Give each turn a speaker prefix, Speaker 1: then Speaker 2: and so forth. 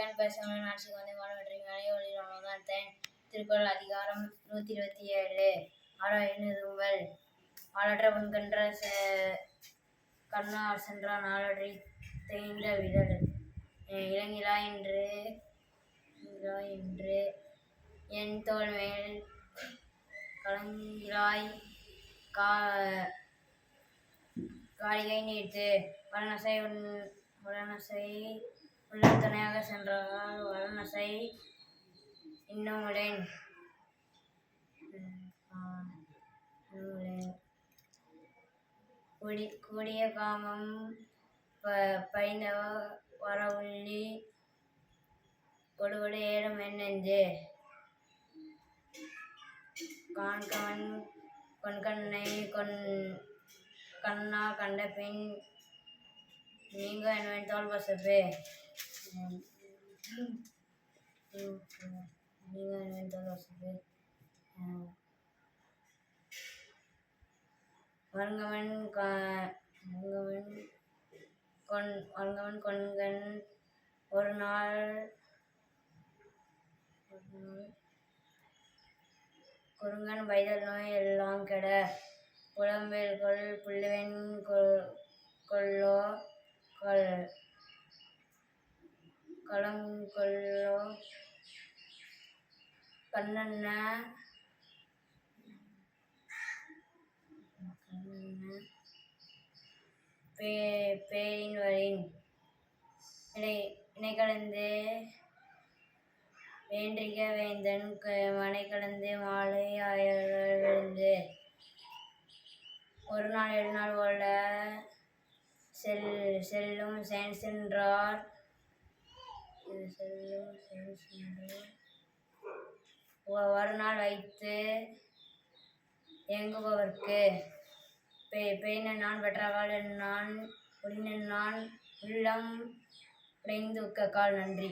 Speaker 1: கண் பேசாமல் நாட்சி வந்து மாணவற்றை மலையொலி ராமதான் தேன் திருக்குறள் அதிகாரம் நூற்றி இருபத்தி ஏழு. ஆறாயிரங்கள் ஆளற்ற முன்கன்ற கண்ணா சென்றான் ஆளற்றி தேய்ந்த விரல். இளங்கிலா என்று என்று. என் தோல் மேல் கலங்கிலாய் கா காலிகை நீர்த்து வளனசை உன் வளனசை உள்ள துணையாக சென்றதால் வளனசை இன்னமுடேன். உளேன் கூடிய காமம் ப பைந்த வரவுள்ளி கொடுகொடு ஏறும் என் நெஞ்சு. காண்கவன் கொன்கண்ணை கொன் கண்ணா கண்ட பின் நீங்க என்ன தோல் பசப்பு நீங்க என்ன தோல் பசப்பு வருங்கவன் வருங்கவன் கொன் வருங்கவன் கொன்கன் ஒரு நாள் குறுங்கன் வைதல் நோய் எல்லாம் கெட. புலம்பெயல்கொள் புள்ளுவன் களங்கொள்ளோ கண்ணன்ன பே பேரின் வரின் இடை இணை கலந்து வேண்டிக வேந்தன் மனை கலந்து மாலை ஆயர்கள் விழுந்து ஒரு நாள் ஏழு நாள் போல செல் செல்லும் சென் இது செல்லும் சென் ஒரு நாள் வைத்து இயங்குபவர்க்கு பெ பெயின நான் பெற்றாகால் நான் உடனே நான் உள்ளம் உடைந்து கால் நன்றி.